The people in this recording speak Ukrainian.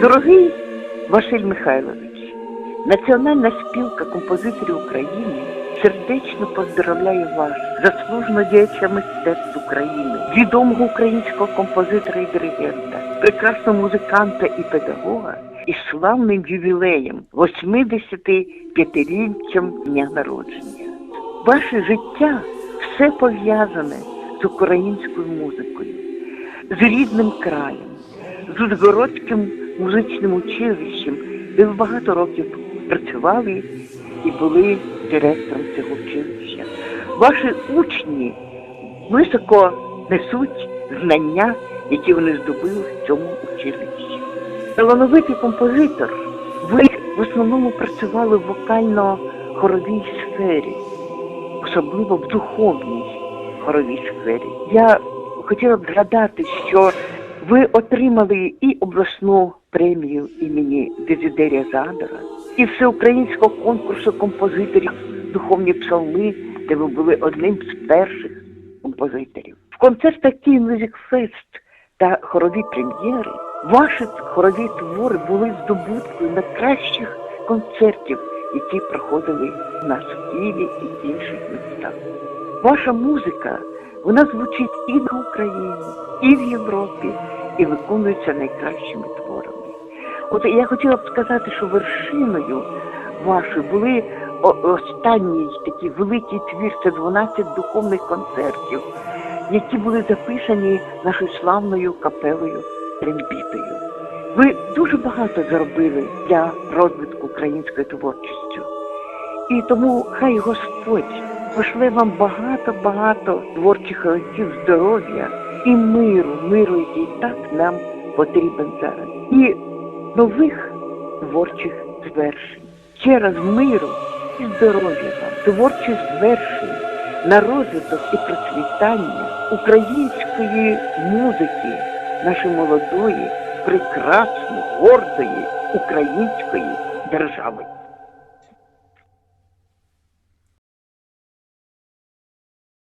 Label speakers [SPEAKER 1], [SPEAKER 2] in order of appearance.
[SPEAKER 1] Дорогий Василь Михайлович, Національна спілка композиторів України сердечно поздравляє вас, заслуженого діяча мистецтв України, відомого українського композитора і диригента, прекрасного музиканта і педагога із славним ювілеєм 85-річчям дня народження. Ваше життя все пов'язане з українською музикою, з рідним краєм, з Ужгородським музичним училищем, де ви багато років працювали і були директором цього училища. Ваші учні високо несуть знання, які вони здобули в цьому училищі. Талановитий композитор, ви в основному працювали в вокально-хоровій сфері, особливо в духовній хоровій сфері. Я хотіла б згадати, що ви отримали і обласну премію імені Дезидерія Задора, і всеукраїнського конкурсу композиторів духовні псалми, де ви були одним з перших композиторів. В концертах Music Fest та хорові прем'єри ваші хорові твори були здобуткою найкращих концертів, які проходили в нас в Києві і інших містах. Ваша музика, вона звучить і на Україні, і в Європі, і виконується найкращими творами. От я хотіла б сказати, що вершиною вашою були о- останній такий великий твір, це 12 духовних концертів, які були записані нашою славною капелою Трембітою. Ви дуже багато зробили для розвитку української творчості. І тому хай Господь пошле вам багато-багато творчих років здоров'я і миру, миру, який так нам потрібен зараз. І нових творчих звершень. Ще раз миру і здоров'я вам, творчих звершень на розвиток і процвітання української музики, нашої молодої, прекрасної, гордої української держави.